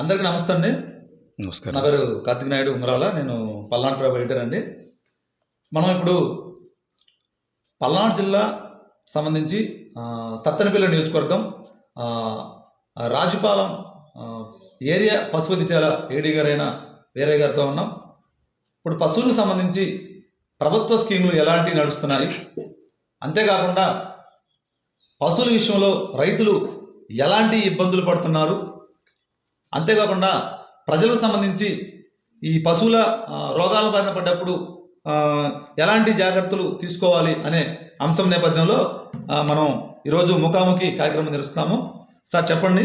అందరికీ నమస్తే అండి. నా నమస్కారం పేరు కార్తిక్ నాయుడు ఉంగరాల నేను పల్నాడు ప్రభు ఎడిటర్ అండి. మనం ఇప్పుడు పల్నాడు జిల్లా సంబంధించి సత్తెనపల్లి నియోజకవర్గం రాజుపాలెం ఏరియా పశుపతిశాల ఏడీ గారైన వేరే గారితో ఉన్నాం. ఇప్పుడు పశువులకు సంబంధించి ప్రభుత్వ స్కీములు ఎలాంటివి నడుస్తున్నాయి? అంతేకాకుండా పశువుల విషయంలో రైతులు ఎలాంటి ఇబ్బందులు పడుతున్నారు? అంతేకాకుండా ప్రజలకు సంబంధించి ఈ పశువుల రోగాల బారిన పడ్డప్పుడు ఎలాంటి జాగ్రత్తలు తీసుకోవాలి అనే అంశం నేపథ్యంలో మనం ఈరోజు ముఖాముఖి కార్యక్రమం నిర్వహిస్తున్నాము సార్ చెప్పండి.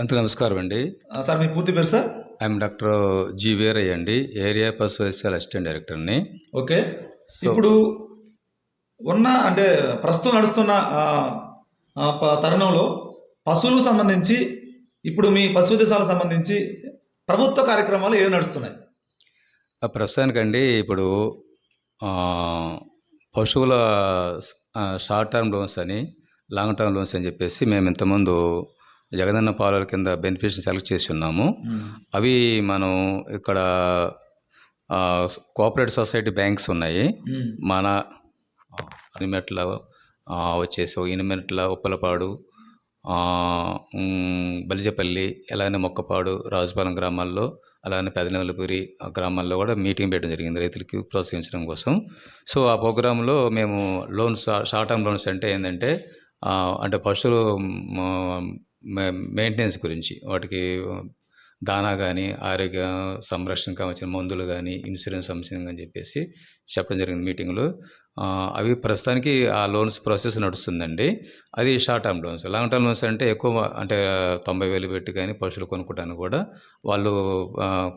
అంత నమస్కారం అండి. సార్ మీ పూర్తి పేరు sir? I'm doctor G Veeraiah అండి ఏరియా పశు వైద్యాల అసిస్టెంట్ డైరెక్టర్ని. ఓకే. ఇప్పుడు ఉన్న అంటే ప్రస్తుతం నడుస్తున్న తరుణంలో పశువులకు సంబంధించి ఇప్పుడు మీ పశు దేశాలకు సంబంధించి ప్రభుత్వ కార్యక్రమాలు ఏవి నడుస్తున్నాయి? ప్రస్తుతానికండి ఇప్పుడు పశువుల షార్ట్ టర్మ్ లోన్స్ అని లాంగ్ టర్మ్ లోన్స్ అని చెప్పేసి మేము ఇంతకుముందు జగనన్న పాలన కింద బెనిఫిట్స్ సెలెక్ట్ చేసి ఉన్నాము. అవి మనం ఇక్కడ కోఆపరేటివ్ సొసైటీ బ్యాంక్స్ ఉన్నాయి. మన ఇనిమెట్ల ఆ, వచ్చేసి ఇనిమెట్ల ఉప్పలపాడు బలిజపల్లి అలానే మొక్కపాడు రాజుపాలెం గ్రామాల్లో అలానే పెదనెలపురి ఆ గ్రామాల్లో కూడా మీటింగ్ పెట్టడం జరిగింది రైతులకి ప్రోత్సహించడం కోసం. సో ఆ ప్రోగ్రాంలో మేము లోన్స్ షార్ట్ టర్మ్ లోన్స్ అంటే ఏంటంటే అంటే పశువులు మెయింటెనెన్స్ గురించి వాటికి దానా కానీ ఆరోగ్య సంరక్షణ కావాల్సిన మందులు కానీ ఇన్సూరెన్స్ అంశం అని చెప్పేసి చెప్పడం జరిగింది మీటింగ్లో. అవి ప్రస్తుతానికి ఆ లోన్స్ ప్రాసెస్ నడుస్తుందండి. అది short term loans. Long term loans అంటే ఎక్కువ అంటే తొంభై వేలు పెట్టి కానీ పశువులు కొనుక్కోవడానికి కూడా వాళ్ళు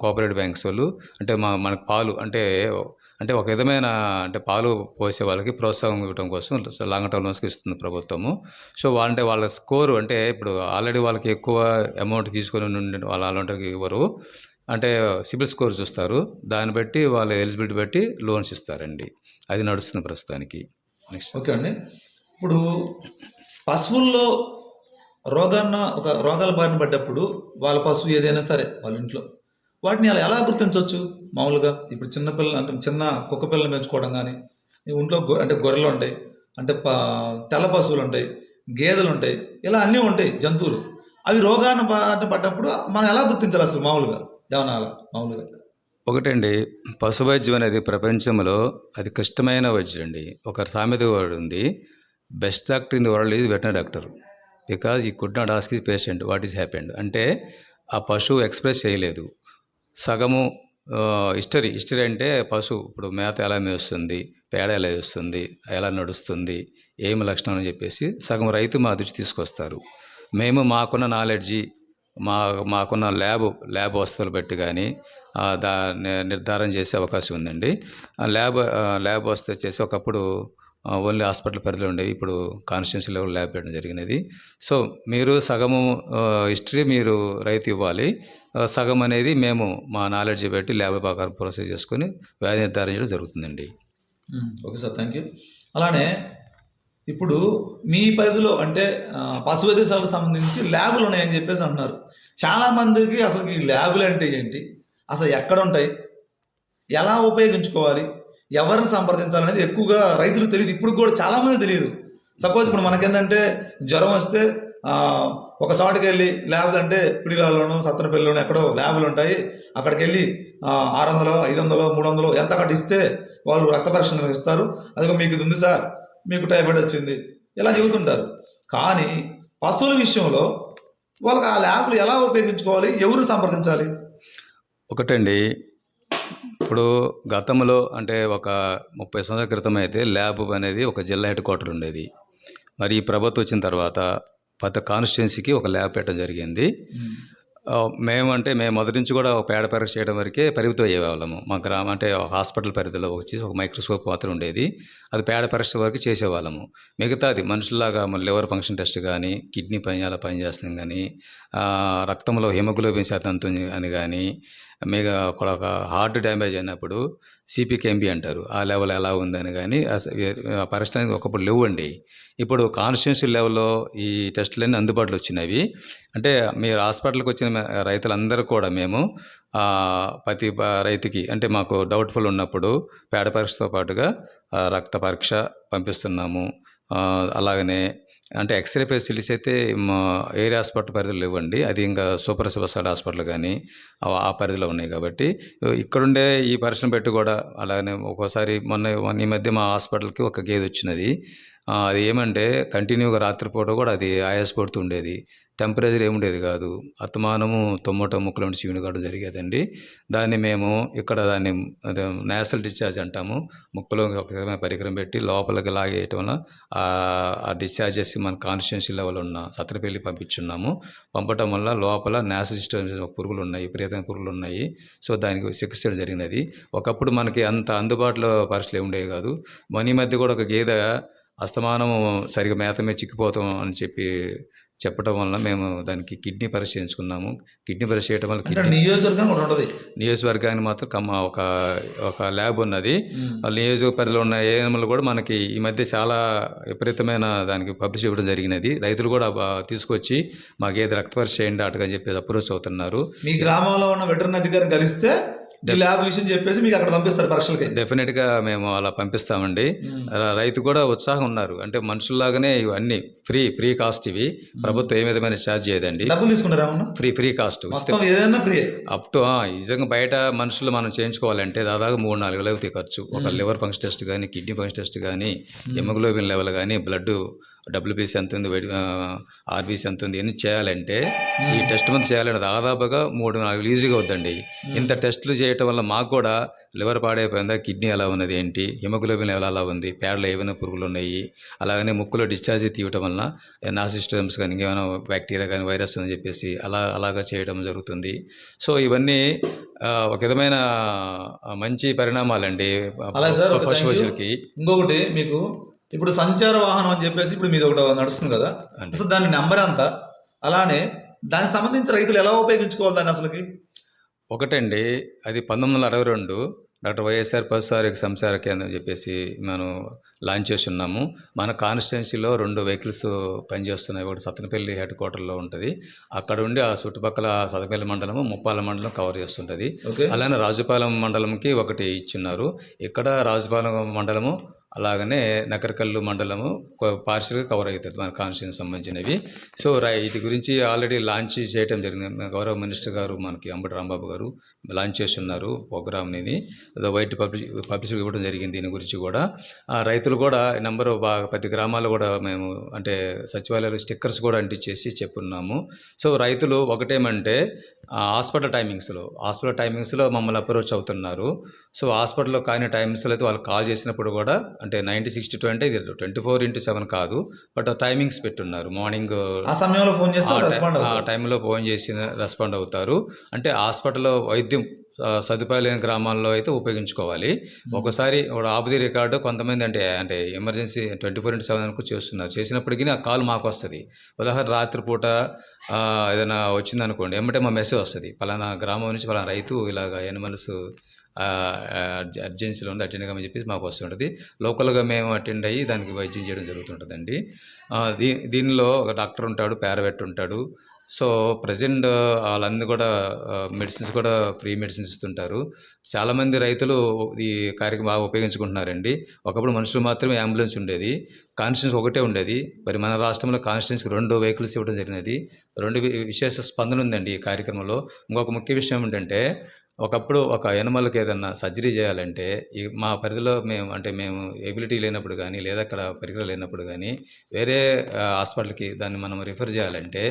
కోఆపరేటివ్ బ్యాంక్స్ వాళ్ళు అంటే మా మనకు పాలు అంటే అంటే ఒక విధమైన అంటే పాలు పోసే వాళ్ళకి ప్రోత్సాహం ఇవ్వడం కోసం లాంగ్ టర్మ్ లోన్స్కి ఇస్తుంది ప్రభుత్వము. సో అంటే వాళ్ళ స్కోరు అంటే ఇప్పుడు ఆల్రెడీ వాళ్ళకి ఎక్కువ అమౌంట్ తీసుకొని ఉండి వాళ్ళ అలాంటికి ఇవ్వరు. అంటే సిబిల్ స్కోర్ చూస్తారు. దాన్ని బట్టి వాళ్ళ ఎలిజిబిలిటీ బట్టి లోన్స్ ఇస్తారండి. అది నడుస్తుంది ప్రస్తుతానికి. నెక్స్ట్ ఓకే అండి. ఇప్పుడు పశువుల్లో రోగాన్న ఒక రోగాల బారిన పడ్డప్పుడు వాళ్ళ పశువు ఏదైనా సరే వాళ్ళ ఇంట్లో వాటిని అలా ఎలా గుర్తించవచ్చు మామూలుగా ఇప్పుడు చిన్నపిల్లలు అంటే చిన్న కుక్క పిల్లలు పెంచుకోవడం కానీ ఇంట్లో గొ- అంటే గొర్రెలు ఉంటాయి అంటే తెల్ల పశువులు ఉంటాయి గేదెలు ఉంటాయి ఇలా అన్నీ ఉంటాయి జంతువులు. అవి రోగాన్ని బాట పడ్డప్పుడు మనం ఎలా గుర్తించాలి అసలు మామూలుగా? ఏమన్నా మామూలుగా? ఒకటండి పశు వైద్యం అనేది ప్రపంచంలో అది క్లిష్టమైన వైద్యం అండి. ఒక సామెత వాడు ఉంది best doctor in the world is veterinary doctor. Because he could not ask his patient what is happened. అంటే ఆ పశువు ఎక్స్ప్రెస్ చేయలేదు. సగము హిస్టరీ. హిస్టరీ అంటే పశువు. ఇప్పుడు మేత ఎలా మేస్తుంది పేడ ఎలా వేస్తుంది ఎలా నడుస్తుంది ఏమి లక్షణం అని చెప్పేసి సగం రైతు మా దృష్టి తీసుకొస్తారు. మేము మాకున్న నాలెడ్జి మా మాకున్న ల్యాబ్ ల్యాబ్ వస్తువులు బట్టి కానీ దా నిర్ధారణ చేసే అవకాశం ఉందండి. ల్యాబ్ ల్యాబ్ వస్తే వచ్చేసి ఒకప్పుడు ఓన్లీ హాస్పిటల్ పరిధిలో ఉండేవి. ఇప్పుడు కాన్స్టిట్యూన్సీ లెవెల్ ల్యాబ్ పెట్టడం జరిగినది. సో మీరు సగము హిస్టరీ మీరు రైతు ఇవ్వాలి. సగం అనేది మేము మా నాలెడ్జ్ పెట్టి ల్యాబ్ ప్రకారం ప్రాసెస్ చేసుకొని వ్యాధి నిర్ధారించడం జరుగుతుందండి. ఓకే సార్ థ్యాంక్ యూ అలానే ఇప్పుడు మీ పరిధిలో అంటే పశు వైద్యశాలకు సంబంధించి ల్యాబులు ఉన్నాయని చెప్పేసి అంటున్నారు. చాలా మందికి అసలు ఈ ల్యాబులు అంటే ఏంటి? అసలు ఎక్కడ ఉంటాయి? ఎలా ఉపయోగించుకోవాలి? ఎవరిని సంప్రదించాలనేది ఎక్కువగా రైతులకు తెలియదు ఇప్పుడు కూడా చాలామంది తెలియదు. సపోజ్ ఇప్పుడు మనకేంటంటే జ్వరం వస్తే ఒక చోటకి వెళ్ళి ల్యాబ్ అంటే పిడిలాల్లోనూ సత్తనపల్లిలోనూ ఎక్కడో ల్యాబులు ఉంటాయి. అక్కడికి వెళ్ళి ఆరు వందలు ఐదు వందలు మూడు వందలు ఎంత అక్కడ ఇస్తే వాళ్ళు రక్త పరీక్ష నిర్వహిస్తారు. అదిగో మీకు ఇది ఉంది సార్ మీకు టైఫాయిడ్ వచ్చింది. ఇలా చెబుతుంటారు. కానీ పశువుల విషయంలో వాళ్ళకి ఆ ల్యాబ్లు ఎలా ఉపయోగించుకోవాలి? ఎవరు సంప్రదించాలి? ఒకటండి ఇప్పుడు గతంలో అంటే ఒక ముప్పై సంవత్సరాల క్రితం అయితే ల్యాబ్ అనేది ఒక జిల్లా హెడ్ క్వార్టర్ ఉండేది. మరి ఈ ప్రభుత్వం వచ్చిన తర్వాత పెద్ద కాన్స్టిట్యున్సీకి ఒక ల్యాబ్ పెట్టడం జరిగింది. మేమంటే మేము మొదటి నుంచి కూడా ఒక పేడ పరీక్ష చేయడం వరకే పరిమితం అయ్యేవాళ్ళము. మా గ్రామం అంటే ఒక హాస్పిటల్ పరిధిలో వచ్చి ఒక మైక్రోస్కోప్ మాత్రం ఉండేది. అది పేడ పరీక్ష వరకు చేసేవాళ్ళము. మిగతాది మనుషుల్లాగా మన లివర్ ఫంక్షన్ టెస్ట్ కానీ కిడ్నీ పని అలా పనిచేస్తుంది కానీ రక్తంలో హిమోగ్లోబిన్ శాతం అని కానీ మీకు అక్కడ ఒక హార్ట్ డ్యామేజ్ అయినప్పుడు సిపికెంబి అంటారు. ఆ లెవెల్ ఎలా ఉందని కానీ ఆ పరీక్షలు అనేది ఒకప్పుడు లేవండి. ఇప్పుడు కాన్స్టిట్యూన్సీ లెవెల్లో ఈ టెస్టులన్నీ అందుబాటులో వచ్చినవి. అంటే మీరు హాస్పిటల్కి వచ్చిన రైతులందరూ కూడా మేము ప్రతి రైతుకి అంటే మాకు డౌట్ఫుల్ ఉన్నప్పుడు పేడ పరీక్షతో పాటుగా రక్త పరీక్ష పంపిస్తున్నాము. అలాగనే అంటే ఎక్స్రే ఫెసిలిటీస్ అయితే మా ఏరియా హాస్పిటల్ పరిధిలో ఇవ్వండి అది ఇంకా సూపర్ స్పెషాలిటీ హాస్పిటల్ కానీ ఆ- ఆ పరిధిలో ఉన్నాయి కాబట్టి. ఇక్కడుండే ఈ పరిశ్రమ పెట్టి కూడా అలాగనే ఒక్కోసారి మొన్న ఈ మధ్య మా హాస్పిటల్కి ఒక గేదె వచ్చినది. అది ఏమంటే కంటిన్యూగా రాత్రిపూట కూడా అది ఆయాసపడుతుండేది టెంపరేచర్ ఏముండేది కాదు. అత్తమానము తొమ్మటో ముక్కలు ఉండి చీవుని కావడం జరిగేదండి. దాన్ని మేము ఇక్కడ దాన్ని నేషనల్ నేసల్ డిశ్చార్జ్ అంటాము. ముక్కలో ఒక విధమైన పరికరం పెట్టి లోపలికి లాగేయటం వల్ల ఆ- డిశ్చార్జ్ చేసి మన కాన్స్టిట్యున్సీ లెవెల్ ఉన్న సత్రపల్లి పంపించున్నాము. పంపటం వల్ల లోపల నేషనల్ డిశ్చార్జ్ పురుగులు ఉన్నాయి విపరీతమైన పురుగులు ఉన్నాయి. సో దానికి చికిత్స జరిగినది. ఒకప్పుడు మనకి అంత అందుబాటులో పరిస్థితులు ఉండేవి కాదు. మనీ మధ్య కూడా ఒక గేదె అస్తమానము సరిగా మేత మీద చిక్కిపోతాం అని చెప్పి చెప్పడం వల్ల మేము దానికి కిడ్నీ పరీక్ష చేయించుకున్నాము. కిడ్నీ పరీక్ష చేయడం వల్ల నియోజకవర్గం ఉంటుంది. నియోజకవర్గానికి మాత్రం కమ్మ ఒక ఒక ల్యాబ్ ఉన్నది. ఆ నియోజక పరిధిలో ఉన్న ఏఎంలు కూడా మనకి ఈ మధ్య చాలా విపరీతమైన దానికి పబ్లిష్ ఇవ్వడం జరిగినది. రైతులు కూడా తీసుకొచ్చి మా గేదె రక్త పరీక్ష చేయండి అటుగా చెప్పి అప్రోచ్ అవుతున్నారు. మీ గ్రామంలో ఉన్న వెటర్నరీ అధికారిని కలిస్తే ఈ ల్యాబ్ విషయం చెప్పేసి మీకు అక్కడ పంపిస్తారు పరీక్షలకి. డెఫినెట్గా మేము అలా పంపిస్తామండి. ర- రైతు కూడా ఉత్సాహం ఉన్నారు. అంటే మనుషుల్లాగానే ఇవన్నీ ఫ్రీ ఫ్రీ కాస్ట్ ఇవి. ప్రభుత్వం ఏ విధమైన ఛార్జ్ చేయదండి. డబ్బులు తీసుకుంటారా ఏమన్నా? ఫ్రీ ఫ్రీ కాస్ట్ ఏదైనా ఫ్రీ అప్ టు నిజంగా బయట మనుషులు మనం చేయించుకోవాలంటే దాదాపు మూడు నాలుగు వేలు అవుతాయి ఖర్చు ఒక లివర్ ఫంక్షన్ టెస్ట్ కానీ కిడ్నీ ఫంక్షన్ టెస్ట్ కానీ హెమోగ్లోబిన్ లెవెల్ కానీ బ్లడ్ డబ్ల్యూబీసీ ఎంత ఉంది ఆర్బీసీ ఎంత ఉంది ఇవన్నీ చేయాలంటే ఈ టెస్ట్ మంది చేయాలంటే దాదాపుగా మూడు నాలుగు ఈజీగా అవుద్దండి ఇంత టెస్టులు చేయటం వల్ల మాకు కూడా లివర్ పాడైపోయిందా కిడ్నీ ఎలా ఉన్నది ఏంటి హిమోగ్లోబిన్ లెవెల్ ఎలా ఉంది పేడలో ఏమైనా పురుగులు ఉన్నాయి అలాగనే ముక్కులో డిశ్చార్జ్ తీయటం వల్ల నా సిస్టమ్స్ కానీ ఇంకేమైనా బ్యాక్టీరియా కానీ వైరస్ ఉందని చెప్పేసి అలా అలాగా చేయడం జరుగుతుంది. సో ఇవన్నీ ఒక విధమైన మంచి పరిణామాలండి. పశువులకి ఇంకొకటి మీకు ఇప్పుడు సంచార వాహనం అని చెప్పేసి ఇప్పుడు మీది ఒకటి నడుస్తుంది కదా. అసలు దాని నెంబర్ ఎంత అలానే దానికి సంబంధించి రైతులు ఎలా ఉపయోగించుకోవాలి దాన్ని అసలుకి? ఒకటండి అది పంతొమ్మిది వందల అరవై రెండు డాక్టర్ వైఎస్ఆర్ పశు ఆరోగ్య సంసార కేంద్రం చెప్పేసి మనం లాంచ్ చేసి ఉన్నాము. మన కాన్స్టిట్యున్సీలో రెండు వెహికల్స్ పనిచేస్తున్నాయి. ఒకటి సత్తనపల్లి హెడ్ క్వార్టర్లో ఉంటుంది. అక్కడ ఉండి ఆ చుట్టుపక్కల సత్తపల్లి మండలము ముప్పాల మండలం కవర్ చేస్తుంటుంది. అలానే రాజుపాలెం మండలంకి ఒకటి ఇచ్చిన్నారు. ఇక్కడ రాజుపాలెం మండలము అలాగనే నకరకల్లు మండలము పార్షల్గా కవర్ అవుతుంది మన కాన్స్టిట్యూన్సీ సంబంధించినవి. సో వీటి గురించి ఆల్రెడీ లాంచ్ చేయటం జరిగింది. గౌరవ మినిస్టర్ గారు మనకి అంబటి రాంబాబు గారు లాంచ్ చేసి ఉన్నారు ప్రోగ్రామ్ని వైట్ పబ్లిష్ పబ్లిష్ ఇవ్వడం జరిగింది దీని గురించి కూడా. ఆ రైతులు కూడా నెంబర్ బాగా ప్రతి గ్రామాల్లో కూడా మేము అంటే సచివాలయాలు స్టిక్కర్స్ కూడా అంటించేసి చెప్పున్నాము. సో రైతులు ఒకటేమంటే హాస్పిటల్ టైమింగ్స్లో హాస్పిటల్ టైమింగ్స్లో మమ్మల్ని అప్రోచ్ అవుతున్నారు. సో హాస్పిటల్లో కాని టైమింగ్స్లో అయితే వాళ్ళు కాల్ చేసినప్పుడు కూడా అంటే నైంటీ సిక్స్టీ టూ అంటే ఇది ట్వంటీ ఫోర్ ఇంటూ సెవెన్ కాదు. బట్ టైమింగ్స్ పెట్టున్నారు. మార్నింగ్ ఆ సమయంలో ఫోన్ చేస్తే ఆ టైంలో ఫోన్ చేసి రెస్పాండ్ అవుతారు. అంటే హాస్పిటల్లో వైద్యం సదుపాయాలు లేని గ్రామాల్లో అయితే ఉపయోగించుకోవాలి. ఒకసారి ఒక ఆఫ్ ది రికార్డు కొంతమంది అంటే అంటే emergency twenty four into seven వరకు చేస్తున్నారు. చేసినప్పటికీ ఆ కాల్ మాకు వస్తుంది ఉదాహరణ రాత్రిపూట ఏదైనా వచ్చిందనుకోండి ఏమంటే మా మెసేజ్ వస్తుంది. పలానా గ్రామం నుంచి పలానా రైతు ఇలాగ ఎనిమల్స్ అర్జెన్సీలో ఉంది అటెండ్ కామని చెప్పేసి మాకు వస్తుంటుంది లోకల్గా మేము అటెండ్ అయ్యి దానికి వైద్యం చేయడం జరుగుతుంటుందండి దీ దీనిలో ఒక డాక్టర్ ఉంటాడు పారావెట్ ఉంటాడు. సో ప్రజెంట్ వాళ్ళందరూ కూడా మెడిసిన్స్ కూడా ఫ్రీ మెడిసిన్స్ ఇస్తుంటారు. చాలామంది రైతులు ఈ కార్యక్రమం బాగా ఉపయోగించుకుంటున్నారండి. ఒకప్పుడు మనుషులు మాత్రమే అంబులెన్స్ ఉండేది. కాన్స్టిట్యూన్స్ ఒకటే ఉండేది. మరి మన రాష్ట్రంలో కాన్స్టిట్యూన్స్కి రెండు వెహికల్స్ ఇవ్వడం జరిగినది. రెండు విశేష స్పందన ఉందండి ఈ కార్యక్రమంలో. ఇంకొక ముఖ్య విషయం ఏంటంటే ఒకప్పుడు ఒక ఎనిమల్కి ఏదన్నా సర్జరీ చేయాలంటే ఈ మా పరిధిలో మేము అంటే మేము ఎబిలిటీ లేనప్పుడు కానీ లేదా అక్కడ పరికరాలు లేనప్పుడు కానీ వేరే హాస్పిటల్కి దాన్ని మనం రిఫర్ చేయాలంటే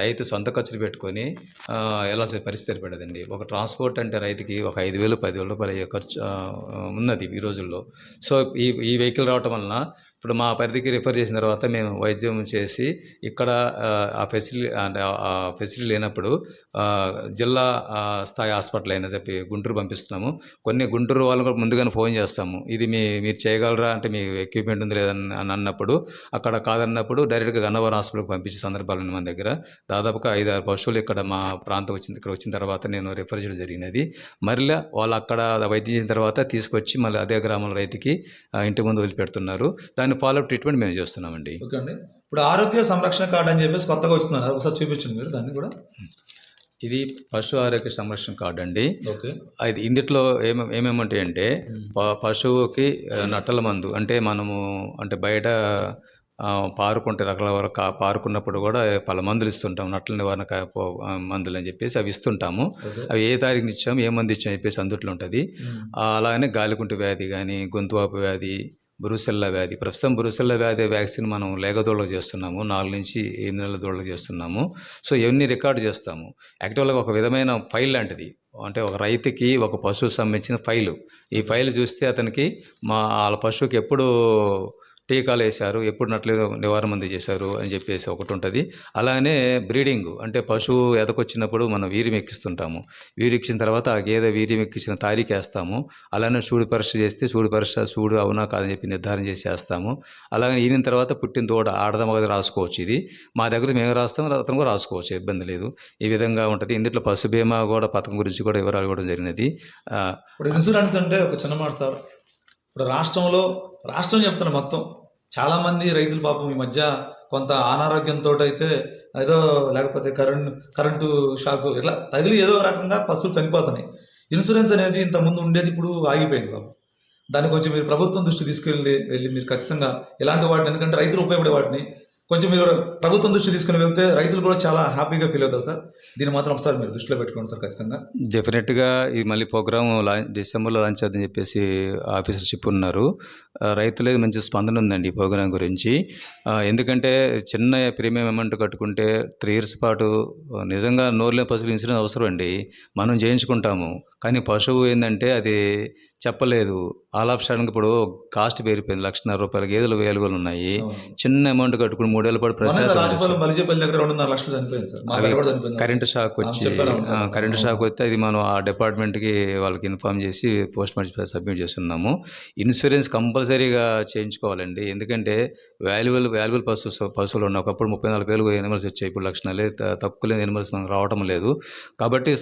రైతు సొంత ఖర్చులు పెట్టుకొని ఎలా వెళ్ళాల్సిన పరిస్థితి ఏర్పడదండి. ఒక ట్రాన్స్పోర్ట్ అంటే రైతుకి ఒక ఐదు వేలు పదివేల రూపాయలు అయ్యే ఖర్చు ఉన్నది ఈ రోజుల్లో. సో ఈ ఈ వెహికల్ రావటం వలన ఇప్పుడు మా పరిధికి రిఫర్ చేసిన తర్వాత మేము వైద్యం చేసి ఇక్కడ ఆ, ఫెసిలి ఫెసిలిటీ అంటే ఆ- ఫెసిలిటీ లేనప్పుడు జిల్లా స్థాయి హాస్పిటల్ అయినా చెప్పి గుంటూరు పంపిస్తున్నాము. కొన్ని గుంటూరు వాళ్ళని కూడా ముందుగానే ఫోన్ చేస్తాము. ఇది మీ మీరు చేయగలరా? అంటే మీ ఎక్విప్మెంట్ ఉంది లేదని అని అన్నప్పుడు అక్కడ కాదన్నప్పుడు డైరెక్ట్గా గన్నవరం హాస్పిటల్కి పంపించే సందర్భాలు మన దగ్గర. దాదాపుగా ఐదు ఆరు పశువులు ఇక్కడ మా ప్రాంతం వచ్చింది. ఇక్కడ వచ్చిన తర్వాత నేను రిఫర్ చేయడం జరిగినది. మరలా వాళ్ళు అక్కడ వైద్యం చేసిన తర్వాత తీసుకొచ్చి మళ్ళీ అదే గ్రామంలో రైతుకి ఇంటి ముందు వదిలిపెడుతున్నారు. దాన్ని ఫాలోఅప్ ట్రీట్మెంట్ మేము చేస్తున్నామండి. ఓకే అండి. ఇప్పుడు ఆరోగ్య సంరక్షణ కార్డు అని చెప్పేసి కొత్తగా వస్తున్నారు. ఒకసారి చూపించండి మీరు దాన్ని కూడా. ఇది పశు ఆరోగ్య సంరక్షణ కార్డు అండి. ఓకే. అది ఇందులో ఏమే ఏమేమి ఉంటాయంటే ప- పశువుకి నట్టల మందు అంటే మనము అంటే బయట పారుకుంటే రకాల వరకు పారుకున్నప్పుడు కూడా పలు మందులు ఇస్తుంటాం. నట్టల నివారణ మందులు అని చెప్పేసి అవి ఇస్తుంటాము. అవి ఏ తారీఖుని ఇచ్చాము ఏ మందు ఇచ్చాము చెప్పేసి అందుట్లో ఉంటుంది. అలాగనే గాలికుంటు వ్యాధి కానీ గొంతువాపు వ్యాధి బురుసెల్ల వ్యాధి. ప్రస్తుతం బురుసెల్ల వ్యాధి వ్యాక్సిన్ మనం లేగదోళ్ళకు చేస్తున్నాము. నాలుగు నుంచి ఎనిమిది నెలల దోళ్ళకు చేస్తున్నాము. సో ఇవన్నీ రికార్డు చేస్తాము. యాక్చువల్గా ఒక విధమైన ఫైల్ లాంటిది. అంటే ఒక రైతుకి ఒక పశువు సంబంధించిన ఫైలు. ఈ ఫైల్ చూస్తే అతనికి మా వాళ్ళ పశువుకి ఎప్పుడు టీకాలు వేశారు ఎప్పుడు నట్లేదు నివారణ మంది చేశారు అని చెప్పేసి ఒకటి ఉంటుంది. అలానే బ్రీడింగ్ అంటే పశువు ఎదకొచ్చినప్పుడు మనం వీర్యం ఎక్కిస్తుంటాము. వీర్యం ఎక్కిన తర్వాత ఆ గేదె వీర్యం ఎక్కించిన తారీఖు వేస్తాము. అలానే సూడు పరీక్ష చేస్తే సూడు పరీక్ష సూడు అవునా కాదని చెప్పి నిర్ధారణ చేసి వేస్తాము. అలాగే ఈయన తర్వాత పుట్టిన తోడ ఆడదమగది రాసుకోవచ్చు ఇది. మా దగ్గర మేము రాస్తాం అతను కూడా రాసుకోవచ్చు ఇబ్బంది లేదు. ఈ విధంగా ఉంటుంది. ఇందులో పశు బీమా కూడా పథకం గురించి కూడా వివరాలు ఇవ్వడం జరిగినది. ఇప్పుడు ఇన్సూరెన్స్ అంటే ఒక చిన్న మాట సార్. ఇప్పుడు రాష్ట్రంలో రాష్ట్రం చెప్తున్నా మొత్తం చాలామంది రైతులు పాపం ఈ మధ్య కొంత అనారోగ్యంతో అయితే ఏదో లేకపోతే కరెంట్ కరెంటు షాక్ ఇట్లా తగిలి ఏదో రకంగా పశువులు చనిపోతున్నాయి. ఇన్సూరెన్స్ అనేది ఇంత ముందు ఉండేది ఇప్పుడు ఆగిపోయింది బాబు దాని కొంచెం మీరు ప్రభుత్వం దృష్టి తీసుకెళ్ళి వెళ్ళి మీరు ఖచ్చితంగా ఇలాంటి వాటిని ఎందుకంటే రైతులు ఉపయోగపడే వాటిని కొంచెం మీరు ప్రభుత్వం దృష్టి తీసుకుని వెళ్తే రైతులు కూడా చాలా హ్యాపీగా ఫీల్ అవుతారు సార్. దీన్ని మాత్రం ఒకసారి మీరు దృష్టిలో పెట్టుకోండి సార్ ఖచ్చితంగా. డెఫినెట్గా ఈ మళ్ళీ ప్రోగ్రామ్ లాంచ్ డిసెంబర్లో లాంచ్ అవుతుందని చెప్పేసి ఆఫీసర్షిప్ ఉన్నారు. రైతులే మంచి స్పందన ఉందండి ఈ ప్రోగ్రాం గురించి. ఎందుకంటే చిన్న ప్రీమియం అమౌంట్ కట్టుకుంటే త్రీ ఇయర్స్ పాటు నిజంగా నోర్లే పసులు ఇన్సూరెన్స్ అవసరం అండి. మనం చేయించుకుంటాము. కానీ పశువు ఏంటంటే అది చెప్పలేదు. ఆల్ ఆఫ్ సడన్గా ఇప్పుడు కాస్ట్ పెరిగిపోయింది. లక్షన్నర రూపాయల గేదెలు వేలు వేలు ఉన్నాయి చిన్న అమౌంట్ కట్టుకుని మూడేళ్ళ పాటు ప్రసాదం కరెంటు షాక్ వచ్చి కరెంటు షాక్ వస్తే అది మనం ఆ డిపార్ట్మెంట్కి వాళ్ళకి ఇన్ఫామ్ చేసి పోస్ట్ మార్టం సబ్మిట్ చేస్తున్నాము. ఇన్సూరెన్స్ కంపల్సరీగా చేయించుకోవాలండి. ఎందుకంటే వాల్యుబుల్ వాల్యుబుల్ పశు పశువులు ఉన్నాయి. ఒకప్పుడు ముప్పై నాలుగు వేలు ఎనిమల్స్ వచ్చాయి. ఇప్పుడు లక్షణాలే తక్కువ లేని ఎనిమల్స్ మనకు రావటం లేదు. కాబట్టి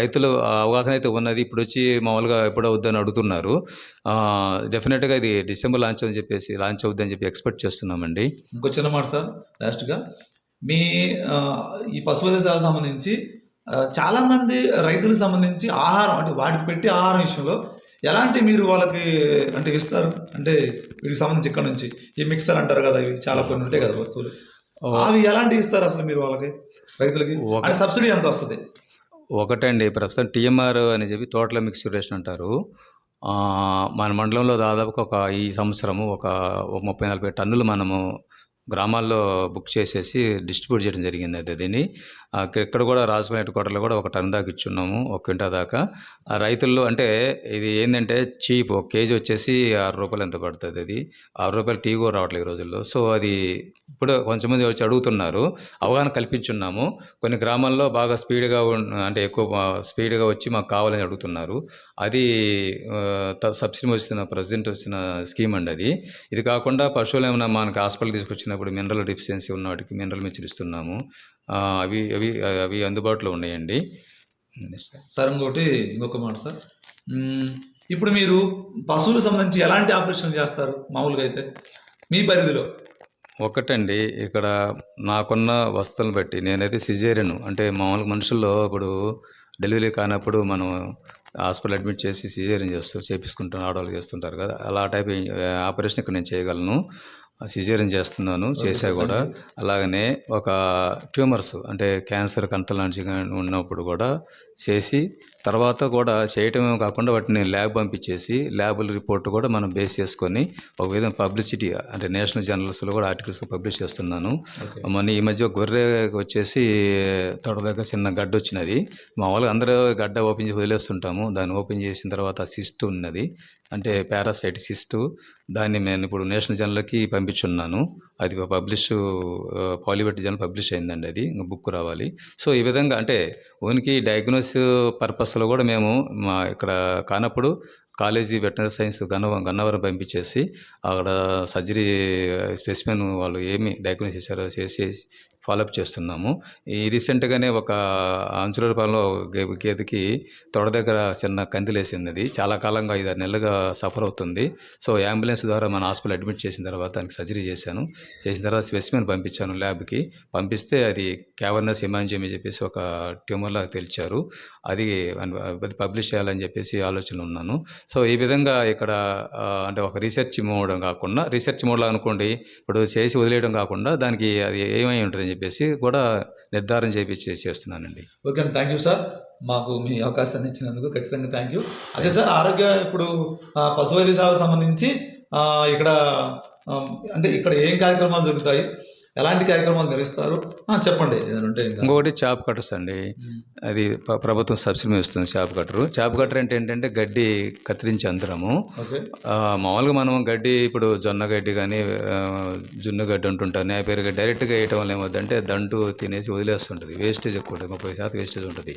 రైతులు అవగాహన అయితే ఉన్నది ఇప్పుడు వచ్చి మామూలుగా ఎప్పుడు అవుద్దని అడుగుతున్నారు. డెఫినెట్గా ఇది డిసెంబర్ లాంచ్ అని చెప్పేసి లాంచ్ అవుద్దని చెప్పి ఎక్స్పెక్ట్ చేస్తున్నామండి. ఇంకో చిన్న మాట సార్ లాస్ట్గా మీ ఈ పశువుల శాఖ సంబంధించి ఆ, చాలా మంది రైతులకు సంబంధించి ఆహారం అంటే వాటికి పెట్టి ఆహారం విషయంలో ఎలాంటి మీరు వాళ్ళకి అంటే ఇస్తారు? అంటే వీటికి సంబంధించి ఇక్కడ నుంచి ఈ మిక్సర్ అంటారు కదా ఇవి చాలా కొన్ని ఉంటాయి కదా వస్తువులు. అవి ఎలాంటివి ఇస్తారు అసలు మీరు వాళ్ళకి రైతులకి? సబ్సిడీ ఎంత వస్తుంది? ఒకటండి ప్రస్తుతం టీఎంఆర్ అని చెప్పి టోటల్ మిక్స్చురేషన్ అంటారు. మన మండలంలో దాదాపుగా ఒక ఈ సంవత్సరము ఒక ముప్పై నలభై టన్నులు మనము గ్రామాల్లో బుక్ చేసేసి డిస్ట్రిబ్యూట్ చేయడం జరిగింది అది దీన్ని. ఇక్కడ- కూడా రాజమండ్రి హెడ్ కూడా ఒక టన్ దాకా ఇచ్చున్నాము ఒక క్వింటా దాకా. ఆ రైతుల్లో అంటే ఇది ఏంటంటే చీప్ ఒక కేజీ వచ్చేసి ఆరు రూపాయలు ఎంత పడుతుంది అది? ఆరు రూపాయలు టీ కూడా రావట్లేదు ఈ రోజుల్లో. సో అది ఇప్పుడు కొంచెం మంది వచ్చి అడుగుతున్నారు అవగాహన కల్పించున్నాము. కొన్ని గ్రామాల్లో బాగా స్పీడ్గా అంటే ఎక్కువ స్పీడ్గా వచ్చి మాకు కావాలని అడుగుతున్నారు. అది సబ్సిడీ వచ్చిన ప్రజెంట్ వచ్చిన స్కీమ్ అండి అది. ఇది కాకుండా పశువులు ఏమైనా మనకి హాస్పిటల్ తీసుకొచ్చిన తీసుకొచ్చినప్పుడు మినరల్ డెఫిషియన్సీ ఉన్న వాటికి మినరల్ మిక్చర్ ఇస్తున్నాము అవి అవి అవి అందుబాటులో ఉన్నాయండి. సార్ ఇంకోటి ఇంకొక మాట సార్. ఇప్పుడు మీరు పశువులకు సంబంధించి ఎలాంటి ఆపరేషన్ చేస్తారు? మామూలుగా అయితే మీ పరిధిలో. ఒకటండి ఇక్కడ నాకున్న వస్తువులను బట్టి నేనైతే సిజేరియన్ అంటే మామూలుగా మనుషుల్లో ఇప్పుడు డెలివరీ కానప్పుడు మనం హాస్పిటల్ అడ్మిట్ చేసి సిజేరియన్ చేస్తూ చేపించుకుంటాను ఆడవాళ్ళు చేస్తుంటారు కదా అలా టైప్ ఆపరేషన్ ఇక్కడ నేను చేయగలను. సిజేరియన్ చేస్తున్నాను చేసా కూడా. అలాగనే ఒక ట్యూమర్స్ అంటే క్యాన్సర్ కంత లాంటి ఉన్నప్పుడు కూడా చేసి తర్వాత కూడా చేయటమే కాకుండా వాటిని ల్యాబ్ పంపించేసి ల్యాబ్ రిపోర్ట్ కూడా మనం బేస్ చేసుకొని ఒక విధంగా పబ్లిసిటీ అంటే నేషనల్ జర్నల్స్లో కూడా ఆర్టికల్స్ పబ్లిష్ చేస్తున్నాను. మొన్న ఈ మధ్య గొర్రె వచ్చేసి తొడ దగ్గర చిన్న గడ్డ వచ్చినది. మామూలుగా అందరూ గడ్డ ఓపెన్ చేసి వదిలేస్తుంటాము. దాన్ని ఓపెన్ చేసిన తర్వాత సిస్ట్ ఉన్నది. అంటే పారాసైట్ సిస్ట్ దాన్ని నేను ఇప్పుడు నేషనల్ జర్నల్కి పంపి పంపించున్నాను. అది పబ్లిష్ పాలివెట్ జన్ పబ్లిష్ అయిందండి అది. ఇంకా బుక్ రావాలి. సో ఈ విధంగా అంటే ఓన్కి డయాగ్నోస్ పర్పస్లో కూడా మేము మా ఇక్కడ కానప్పుడు college veterinary science Gannavaram Gannavaram పంపించేసి అక్కడ సర్జరీ స్పెసిమెన్ వాళ్ళు ఏమి డయాగ్నోస్ చేశారో చేసి ఫాలోఅప్ చేస్తున్నాము. ఈ రీసెంట్గానే ఒక అంచులపాలెంలో గేదెకి తొడ దగ్గర చిన్న కందిలేసింది అది చాలా కాలంగా ఐదారు నెలలుగా సఫర్ అవుతుంది. సో అంబులెన్స్ ద్వారా మన హాస్పిటల్ అడ్మిట్ చేసిన తర్వాత దానికి సర్జరీ చేశాను. చేసిన తర్వాత స్పెసిమెన్ పంపించాను ల్యాబ్కి. పంపిస్తే అది క్యావర్నస్ హిమాంజియం అని చెప్పేసి ఒక ట్యూమర్లా తెలిచారు. అది అది పబ్లిష్ చేయాలని చెప్పేసి ఆలోచనలు ఉన్నాను. సో ఈ విధంగా ఇక్కడ అంటే ఒక రీసెర్చ్ మోడ్ కాకుండా రీసెర్చ్ మోడ్లో అనుకోండి ఇప్పుడు చేసి వదిలేయడం కాకుండా దానికి అది ఏమై ఉంటుంది చెప్పేసి కూడా నిర్ధారణ చేపించి చేస్తున్నానండి. ఓకే అండి. Thank you sir. మాకు మీ అవకాశాన్ని ఇచ్చినందుకు ఖచ్చితంగా థ్యాంక్ యూ అదే సార్ ఆరోగ్య ఇప్పుడు పశు వైద్యశాలకు సంబంధించి ఇక్కడ అంటే ఇక్కడ ఏం కార్యక్రమాలు జరుగుతాయి? ఎలాంటి కార్యక్రమాలు నిర్వహిస్తారు? చెప్పండి. ఉంటే ఇంకొకటి చాప్ కట్టర్స్ అండి. అది ప్రభుత్వం సబ్సిడీ ఇస్తుంది చాప్ కట్టరు. చాప్ కట్టర్ అంటే ఏంటంటే గడ్డి కత్తిరించే యంత్రము. ఆ, మామూలుగా మనం గడ్డి ఇప్పుడు జొన్న గడ్డి కానీ జున్ను గడ్డి ఉంటుంటారు నేపేరు గడ్డి డైరెక్ట్గా వేయటం వల్ల ఏమవుతుందంటే దంటు తినేసి వదిలేస్తుంటుంది. వేస్టేజ్ ఎక్కువ ఉంటుంది ముప్పై శాతం వేస్టేజ్ ఉంటుంది.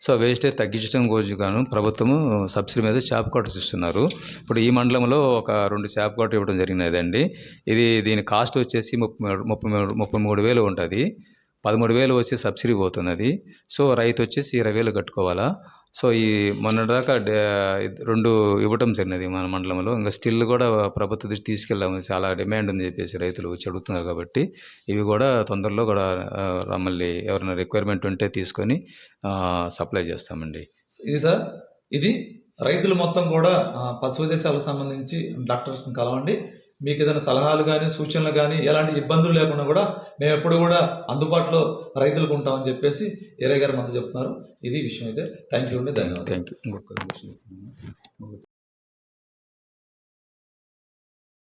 సో వేస్టేజ్ తగ్గించడం కోసం గాను ప్రభుత్వము సబ్సిడీ మీద చాప్ కట్టర్స్ ఇస్తున్నారు. ఇప్పుడు ఈ మండలంలో ఒక రెండు చాప్ కట్టర్ ఇవ్వడం జరిగినదండి. ఇది దీని కాస్ట్ వచ్చేసి ముప్పై ముప్పై మూడు ముప్పై మూడు వేలు ఉంటుంది. పదమూడు వేలు వచ్చి సబ్సిడీ పోతున్నది. సో రైతు వచ్చేసి ఇరవై వేలు కట్టుకోవాలా? సో ఈ మొన్నటిదాకా డే- రెండు ఇవ్వటం జరిగినది మన మండలంలో. ఇంకా స్టిల్ కూడా ప్రభుత్వ దృష్టి తీసుకెళ్ళాము చాలా డిమాండ్ ఉంది చెప్పేసి రైతులు వచ్చి అడుగుతున్నారు కాబట్టి ఇవి కూడా తొందరలో కూడా మళ్ళీ ఎవరైనా రిక్వైర్మెంట్ ఉంటే తీసుకొని సప్లై చేస్తామండి. ఇది సార్ ఇది రైతులు మొత్తం కూడా పశువు పశు సంబంధించి డాక్టర్స్ని కలవండి. మీకు ఏదైనా సలహాలు కానీ సూచనలు కానీ ఎలాంటి ఇబ్బందులు లేకుండా కూడా మేము ఎప్పుడు కూడా అందుబాటులో రైతులకు ఉంటామని చెప్పేసి ఏరే గారు మనతో చెప్తున్నారు. ఇది విషయం అయితే. థ్యాంక్ యూ అండి. ధన్యవాదాలు. Thank you.